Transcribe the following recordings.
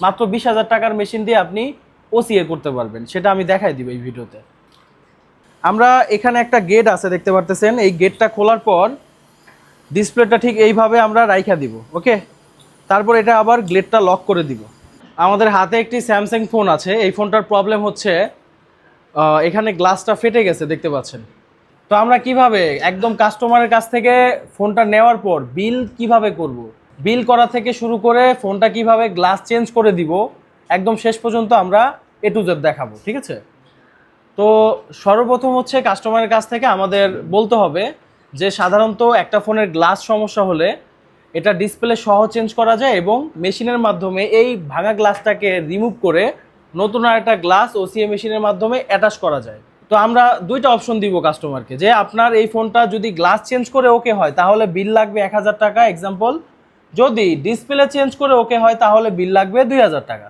মাত্র বিশ হাজার টাকার মেশিন দিয়ে আপনি ওসিএ করতে পারবেন। সেটা আমি দেখাই দিব এই ভিডিওতে। আমরা এখানে একটা গেট আছে, দেখতে পারতেছেন? এই গেটটা খোলার পর ডিসপ্লেটা ঠিক এইভাবে আমরা রাইখা দিব ওকে তারপর এটা আবার গ্লেটটা লক করে দিব। আমাদের হাতে একটি স্যামসাং ফোন আছে। এই ফোনটার প্রবলেম হচ্ছে এখানে গ্লাসটা ফেটে গেছে, দেখতে পাচ্ছেন? তো আমরা কীভাবে, একদম কাস্টমারের কাছ থেকে ফোনটা নেওয়ার পর বিল কীভাবে করব। বিল করা থেকে শুরু করে ফোনটা কীভাবে গ্লাস চেঞ্জ করে দিব, একদম শেষ পর্যন্ত আমরা এ টু জেড দেখাবো, ঠিক আছে? তো সর্বপ্রথম হচ্ছে কাস্টমারের কাছ থেকে আমাদের বলতে হবে যে সাধারণত একটা ফোনের গ্লাস সমস্যা হলে এটা ডিসপ্লে সহ চেঞ্জ করা যায় এবং মেশিনের মাধ্যমে এই ভাঙা গ্লাসটাকে রিমুভ করে নতুন আর একটা গ্লাস ও ওসিএ মেশিনের মাধ্যমে অ্যাটাচ করা যায়। তো আমরা দুইটা অপশন দিব কাস্টমারকে যে আপনার এই ফোনটা যদি গ্লাস চেঞ্জ করে ওকে হয়, তাহলে বিল লাগবে এক হাজার টাকা এক্সাম্পল যদি ডিসপ্লে চেঞ্জ করে ওকে হয়, তাহলে বিল লাগবে দুই হাজার টাকা।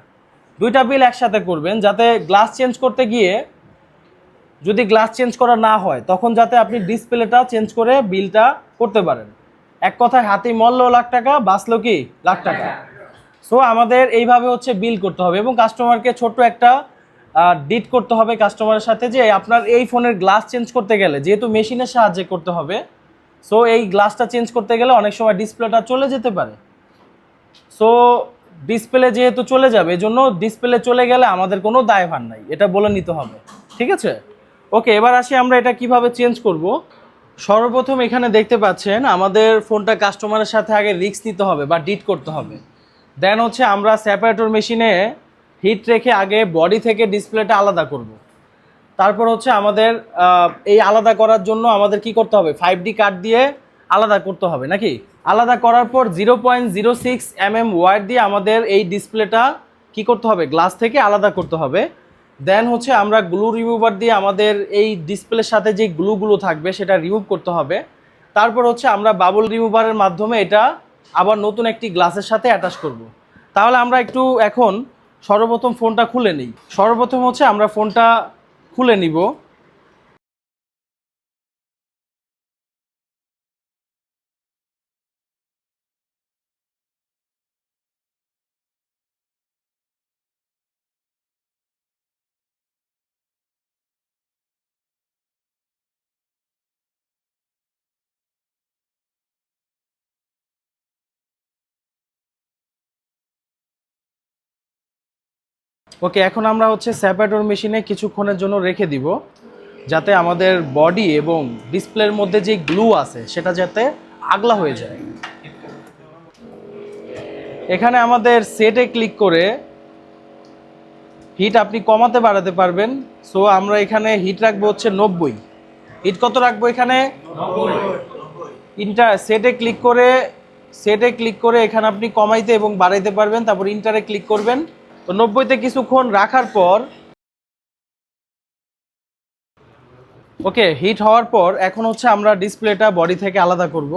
দুইটা বিল একসাথে করবেন, যাতে গ্লাস চেঞ্জ করতে গিয়ে যদি গ্লাস চেঞ্জ করা না হয়, তখন যাতে আপনি ডিসপ্লেটা চেঞ্জ করে বিলটা করতে পারেন। এক কথায় হাতি মল্ল লাখ টাকা, বাঁচলো কি লাখ টাকা। সো আমাদের এইভাবে হচ্ছে বিল করতে হবে এবং কাস্টমারকে ছোট্ট একটা ডিট করতে হবে কাস্টমারের সাথে যে আপনার এই ফোনের গ্লাস চেঞ্জ করতে গেলে, যেহেতু মেশিনের সাহায্যে করতে হবে সো এই গ্লাসটা চেঞ্জ করতে গেলে অনেক সময় ডিসপ্লেটা চলে যেতে পারে। সো ডিসপ্লে যেহেতু চলে যাবে এজন্য ডিসপ্লে চলে গেলে আমাদের কোনো দায়ভার নাই। এটা বলে নিতে হবে। ঠিক আছে? ওকে এবার আসি আমরা এটা কীভাবে চেঞ্জ করব। সর্বপ্রথম এখানে দেখতে পাচ্ছেন, আমাদের ফোনটা কাস্টমারের সাথে আগে রিস্ক নিতে হবে বা ডিট করতে হবে। দেন হচ্ছে আমরা সেপারেটর মেশিনে হিট রেখে আগে বডি থেকে ডিসপ্লেটা আলাদা করব। তারপর হচ্ছে আমাদের এই আলাদা করার জন্য আমাদের কি করতে হবে? ফাইভ ডি কার্ড দিয়ে আলাদা করতে হবে, নাকি? আলাদা করার পর zero point zero six mm mm wire দিয়ে আমাদের এই ডিসপ্লেটা কি করতে হবে? গ্লাস থেকে আলাদা করতে হবে। দেন হচ্ছে আমরা গ্লু রিমুভার দিয়ে আমাদের এই ডিসপ্লের সাথে যে গ্লুগুলো থাকবে, সেটা রিমুভ করতে হবে। তারপর হচ্ছে আমরা বাবল রিমুভারের মাধ্যমে এটা আবার নতুন একটি গ্লাসের সাথে অ্যাটাচ করব। তাহলে আমরা একটু এখন সর্বপ্রথম ফোনটা খুলে নিই। সর্বপ্রথম হচ্ছে আমরা ফোনটা খুলে নিব। ওকে এখন আমরা হচ্ছে স্যাপারেটর মেশিনে কিছুক্ষণের জন্য রেখে দিব যাতে আমাদের বডি এবং ডিসপ্লের মধ্যে যে গ্লু আছে সেটা যাতে আগলা হয়ে যায়। এখানে আমাদের সেটে ক্লিক করে হিট আপনি কমাতে বাড়াতে পারবেন। সো আমরা এখানে হিট রাখব হচ্ছে নব্বই। হিট কত রাখব এখানে? ইন্টার সেটে ক্লিক করে সেটে ক্লিক করে এখানে আপনি কমাইতে এবং বাড়াইতে পারবেন। তারপর ইন্টারে ক্লিক করবেন। তো নব্বইতে কিছুক্ষণ রাখার পর, ওকে, হিট হওয়ার পর এখন হচ্ছে আমরা ডিসপ্লেটা বডি থেকে আলাদা করব।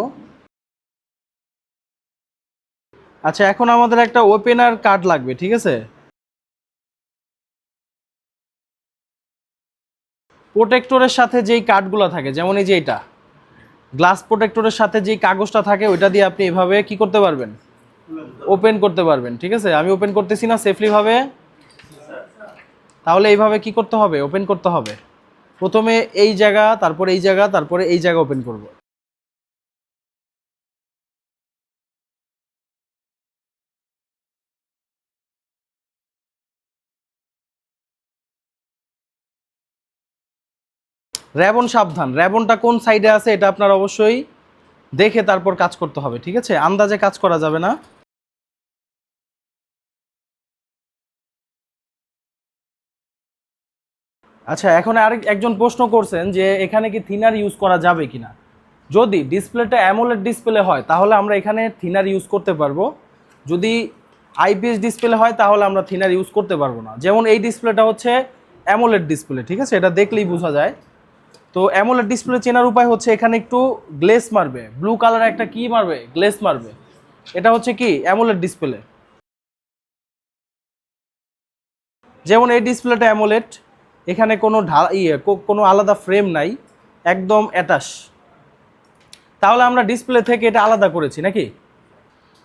আচ্ছা এখন আমাদের একটা ওপেনার কার্ড লাগবে, ঠিক আছে? প্রোটেক্টরের সাথে যেই কার্ডগুলো থাকে, যেমন এই যে এটা গ্লাস প্রোটেক্টরের সাথে যেই কাগজটা থাকে, ওইটা দিয়ে আপনি এভাবে কি করতে পারবেন? ওপেন করতে পারবেন, ঠিক আছে? আমি ওপেন করতেছি না সেফলি ভাবে। তাহলে এইভাবে কি করতে হবে? ওপেন করতে হবে। প্রথমে এই জায়গা, তারপরে এই জায়গা, তারপরে এই জায়গা ওপেন করব। র্যাবন সাবধান। র্যাবনটা কোন সাইডে আছে, এটা আপনার অবশ্যই দেখে তারপর কাজ করতে হবে, ঠিক আছে? আন্দাজে কাজ করা যাবে না। আচ্ছা এখন আরেক একজন প্রশ্ন করছেন যে এখানে কি থিনার ইউজ করা যাবে কিনা? যদি ডিসপ্লেটা অ্যামোলেড ডিসপ্লে হয়, তাহলে আমরা এখানে থিনার ইউজ করতে পারব। যদি আইপিএস ডিসপ্লে হয়, তাহলে আমরা থিনার ইউজ করতে পারব না। যেমন এই ডিসপ্লেটা হচ্ছে অ্যামোলেড ডিসপ্লে, ঠিক আছে? এটা দেখলেই বোঝা যায়। তো অ্যামোলেড ডিসপ্লে চেনার উপায় হচ্ছে এখানে একটু গ্লেস মারবে। ব্লু কালার একটা কি মারবে? গ্লেস মারবে। এটা হচ্ছে কি? AMOLED display. যেমন এই ডিসপ্লেটা অ্যামোলেড এখানে কোনো ঢা ইয়ে কোনো আলাদা ফ্রেম নাই, একদম অ্যাটাচ তাহলে আমরা ডিসপ্লে থেকে এটা আলাদা করেছি, নাকি?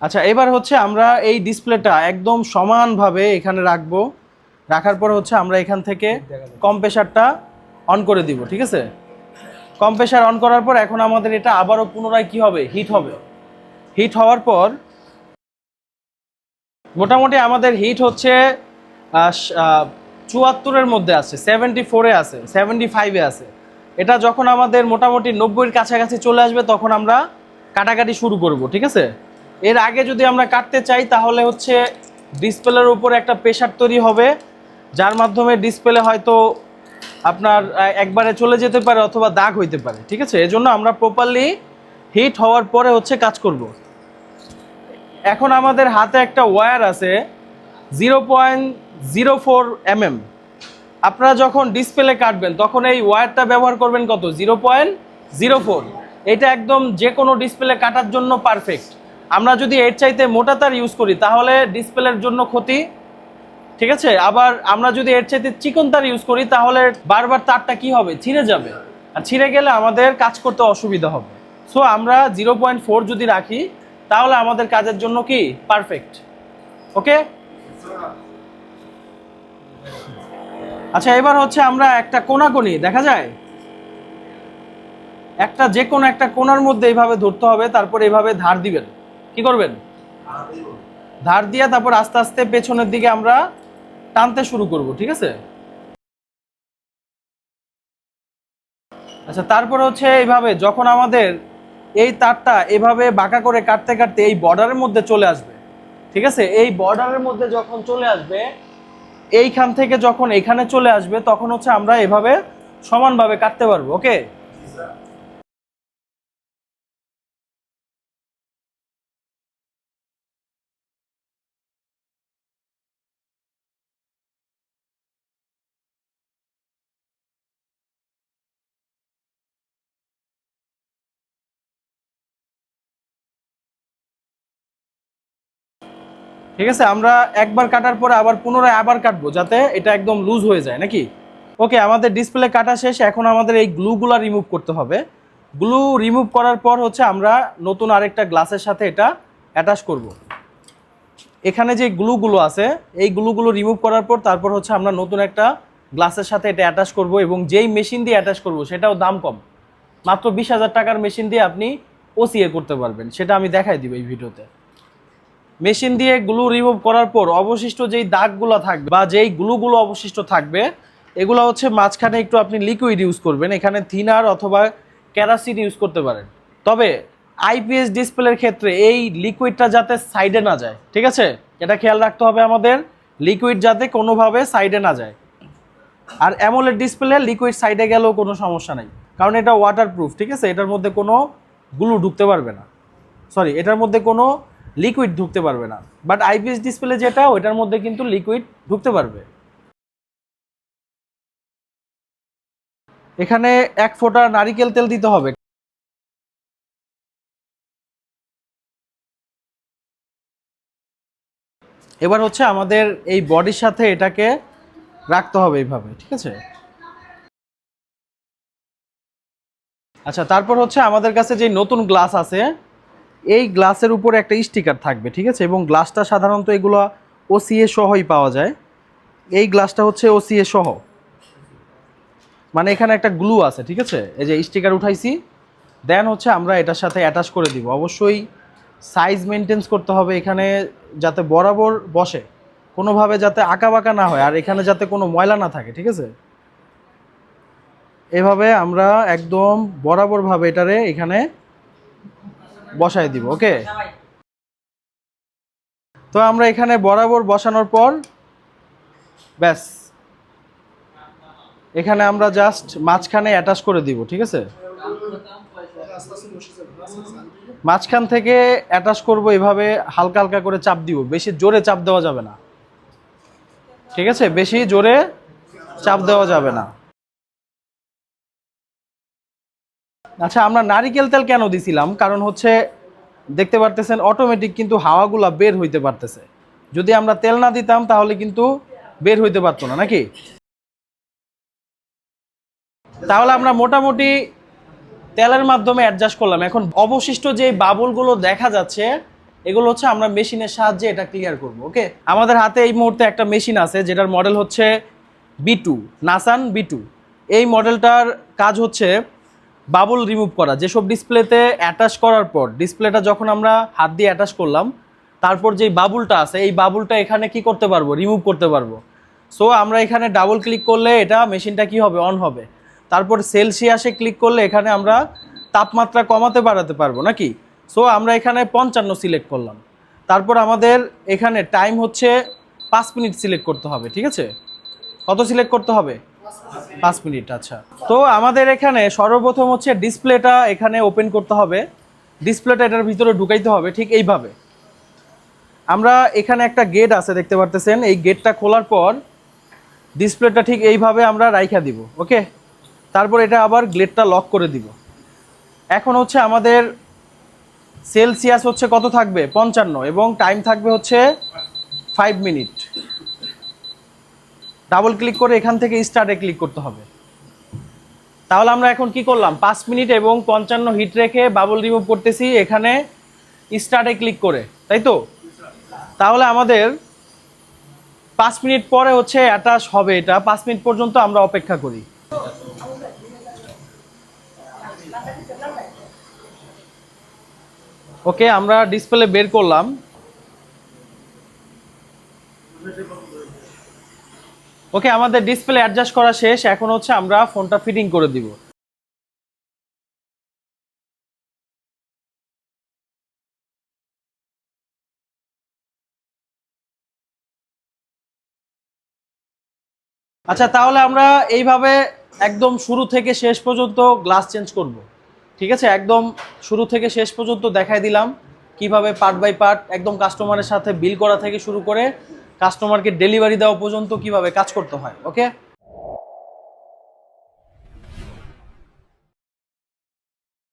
আচ্ছা এবার হচ্ছে আমরা এই ডিসপ্লেটা একদম সমানভাবে এখানে রাখব। রাখার পর হচ্ছে আমরা এখান থেকে কম্প্রেসারটা অন করে দিব, ঠিক আছে? কম্প্রেসার অন করার পর এখন আমাদের এটা আবারও পুনরায় কি হবে? হিট হবে। হিট হওয়ার পর মোটামুটি আমাদের হিট হচ্ছে চুয়াত্তরের মধ্যে আছে সেভেন্টি ফোরে আছে সেভেন্টি ফাইভে আছে। এটা যখন আমাদের মোটামুটি নব্বইয়ের কাছাকাছি চলে আসবে, তখন আমরা কাটাকাটি শুরু করব, ঠিক আছে? এর আগে যদি আমরা কাটতে চাই, তাহলে হচ্ছে ডিসপ্লের উপরে একটা প্রেশার তৈরি হবে, যার মাধ্যমে ডিসপ্লে হয়তো আপনার একবারে চলে যেতে পারে অথবা দাগ হইতে পারে, ঠিক আছে? এজন্য আমরা প্রপারলি হিট হওয়ার পরে হচ্ছে কাজ করব। এখন আমাদের হাতে একটা ওয়্যার আছে zero point zero four mm. আপনারা যখন ডিসপ্লে কাটবেন, তখন এই ওয়্যারটা ব্যবহার করবেন কত? Zero point zero four. এটা একদম যে কোনো ডিসপ্লে কাটার জন্য পারফেক্ট। আমরা যদি এর চাইতে মোটা তার ইউজ করি, তাহলে ডিসপ্লের জন্য ক্ষতি। ঠিক আছে? আবার আমরা যদি এর চাইতে চিকন তার ইউজ করি, তাহলে বারবার তারটা কি হবে? ছিঁড়ে যাবে। আর ছিঁড়ে গেলে আমাদের কাজ করতে অসুবিধা হবে। সো আমরা জিরো পয়েন্ট ফোর যদি রাখি, তাহলে আমাদের কাজের জন্য কি? পারফেক্ট। ওকে আচ্ছা এবার হচ্ছে আমরা একটা কোনাকুনি, দেখা যায়? একটা যে কোনো একটা কোনার মধ্যে এইভাবে ধরতে হবে, তারপর এইভাবে ধার দিবেন। কি করবেন? ধার দিয়ে তারপর আস্তে আস্তে পেছনের দিকে আমরা টানতে শুরু করব, ঠিক আছে? আচ্ছা তারপর হচ্ছে এইভাবে, যখন আমাদের এই তারটা এভাবে বাঁকা করে কাটতে কাটতে এই বর্ডারের মধ্যে চলে আসবে ঠিক আছে? এই বর্ডারের মধ্যে যখন চলে আসবে, এইখান থেকে যখন এখানে চলে আসবে, তখন হচ্ছে আমরা এভাবে সমানভাবে কাটতে পারব ওকে ঠিক আছে, আমরা একবার কাটার পরে আবার পুনরায় আবার কাটবো যাতে এটা একদম লুজ হয়ে যায়, নাকি? ওকে আমাদের ডিসপ্লে কাটা শেষ, এখন আমাদের এই গ্লুগুলা রিমুভ করতে হবে। গ্লু রিমুভ করার পর হচ্ছে আমরা নতুন আরেকটা গ্লাসের সাথে এটা অ্যাটাচ করব। এখানে যে গ্লুগুলো আছে, এই গ্লুগুলো রিমুভ করার পর তারপর হচ্ছে আমরা নতুন একটা গ্লাসের সাথে এটা অ্যাটাচ করব এবং যেই মেশিন দিয়ে অ্যাটাচ করব সেটাও দাম কম। মাত্র বিশ হাজার টাকার মেশিন দিয়ে আপনি ওসিএ করতে পারবেন, সেটা আমি দেখাই দিব এই ভিডিওতে মেশিন দিয়ে গ্লু রিমুভ করার পর অবশিষ্ট যেই দাগগুলো থাকবে বা যেই গ্লুগুলো অবশিষ্ট থাকবে, এগুলো হচ্ছে মাঝখানে একটু আপনি লিকুইড ইউজ করবেন। এখানে থিনার অথবা ক্যারাসিন ইউজ করতে পারেন। তবে আইপিএস ডিসপ্লের ক্ষেত্রে এই লিকুইডটা যাতে সাইডে না যায়, ঠিক আছে? এটা খেয়াল রাখতে হবে আমাদের লিকুইড যাতে কোনোভাবে সাইডে না যায়। আর অ্যামোলেড ডিসপ্লে লিকুইড সাইডে গেলেও কোনো সমস্যা নেই। কারণ এটা ওয়াটারপ্রুফ ঠিক আছে? এটার মধ্যে কোনো গ্লু ঢুকতে পারবে না। সরি এটার মধ্যে কোনো লিকুইড ঢুকতে পারবে না। বাট আইপিএস ডিসপ্লে যেটা, ওইটার মধ্যে কিন্তু লিকুইড ঢুকতে পারবে। এখানে এক ফোঁটা নারিকেল তেল দিতে হবে। এবার হচ্ছে আমাদের এই বডির সাথে এটাকে রাখতে হবে এইভাবে, ঠিক আছে? আচ্ছা তারপর হচ্ছে আমাদের কাছে যে নতুন গ্লাস আছে এই গ্লাসের উপরে একটা স্টিকার থাকবে, ঠিক আছে? এবং গ্লাসটা সাধারণত এগুলো ওসিএ সহই পাওয়া যায়। এই গ্লাসটা হচ্ছে ওসিএ সহ। মানে এখানে একটা গ্লু আছে, ঠিক আছে? এই যে স্টিকার উঠাইছি। দেন হচ্ছে আমরা এটার সাথে অ্যাটাচ করে দিব। অবশ্যই সাইজ মেনটেন্স করতে হবে এখানে যাতে বরাবর বসে। কোনোভাবে যাতে আঁকা বাঁকা না হয়, আর এখানে যাতে কোনো ময়লা না থাকে, ঠিক আছে? এভাবে আমরা একদম বরাবরভাবে এটারে এখানে বসায় দিব, ওকে? তো আমরা এখানে বরাবর বসানোর পর, ব্যাস। এখানে আমরা জাস্ট মাঝখানে অ্যাটাচ করে দিব, ঠিক আছে? মাঝখান থেকে অ্যাটাচ করব এভাবে হালকা হালকা করে চাপ দিব, বেশি জোরে চাপ দেওয়া যাবে না। ঠিক আছে? বেশি জোরে চাপ দেওয়া যাবে না। আচ্ছা আমরা নারিকেল তেল কেন দিছিলাম? কারণ হচ্ছে, দেখতে পারতেছেন অটোমেটিক কিন্তু হাওয়াগুলা বের হইতে পারতেছে। যদি আমরা তেল না দিতাম, তাহলে কিন্তু বের হইতে পারতো না, নাকি? তাহলে আমরা মোটামুটি তেলের মাধ্যমে অ্যাডজাস্ট করলাম। এখন অবশিষ্ট যে বাবুলগুলো দেখা যাচ্ছে, এগুলো হচ্ছে আমরা মেশিনের সাহায্যে এটা ক্লিয়ার করব ওকে আমাদের হাতে এই মুহূর্তে একটা মেশিন আছে, যেটার মডেল হচ্ছে বি টু নাসান বি টু এই মডেলটার কাজ হচ্ছে বাবল রিমুভ করা। যেসব ডিসপ্লেতে অ্যাটাচ করার পর ডিসপ্লেটা যখন আমরা হাত দিয়ে অ্যাটাচ করলাম, তারপর যেই বাবুলটা আছে, এই বাবুলটা এখানে কি করতে পারব? রিমুভ করতে পারব। সো আমরা এখানে ডাবল ক্লিক করলে এটা মেশিনটা কি হবে? অন হবে। তারপর সেলসিয়াসে ক্লিক করলে এখানে আমরা তাপমাত্রা কমাতে বাড়াতে পারব, নাকি? সো আমরা এখানে পঞ্চান্ন সিলেক্ট করলাম। তারপর আমাদের এখানে টাইম হচ্ছে পাঁচ মিনিট সিলেক্ট করতে হবে, ঠিক আছে? কত সিলেক্ট করতে হবে? পাঁচ মিনিট আচ্ছা। তো আমাদের এখানে সর্বপ্রথম হচ্ছে ডিসপ্লেটা এখানে ওপেন করতে হবে। ডিসপ্লেটা এটার ভিতরে ঢুকাইতে হবে, ঠিক এইভাবে। আমরা এখানে একটা গেট আছে, দেখতে পারতেছেন? এই গেটটা খোলার পর ডিসপ্লেটা ঠিক এইভাবে আমরা রাইখা দিব, ওকে? তারপর এটা আবার গ্লেটটা লক করে দিব। এখন হচ্ছে আমাদের সেলসিয়াস হচ্ছে কত থাকবে? পঞ্চান্ন, এবং টাইম থাকবে হচ্ছে ফাইভ মিনিট। ডাবল ক্লিক করে এখান থেকে স্টার্টে ক্লিক করতে হবে। তাহলে আমরা এখন কি করলাম? পাঁচ মিনিট এবং পঞ্চান্ন হিট রেখে বাবল রিমুভ করতেছি এখানে স্টার্টে ক্লিক করে, তাই তো? তাহলে আমাদের পাঁচ মিনিট পরে হচ্ছে অ্যাটাচ হবে এটা। পাঁচ মিনিট পর্যন্ত আমরা অপেক্ষা করি। ওকে, আমরা ডিসপ্লে বের করলাম। ওকে, আমাদের ডিসপ্লে অ্যাডজাস্ট করা শেষ। এখন হচ্ছে আমরা ফোনটা ফিটিং করে দিব। আচ্ছা তাহলে আমরা এইভাবে একদম শুরু থেকে শেষ পর্যন্ত গ্লাস চেঞ্জ করব। ঠিক আছে? একদম শুরু থেকে শেষ পর্যন্ত দেখাই দিলাম। কীভাবে পার্ট বাই পার্ট একদম কাস্টমারের সাথে বিল করা থেকে শুরু করে কাস্টমারকে ডেলিভারি দেওয়া পর্যন্ত কীভাবে কাজ করতে হয় ওকে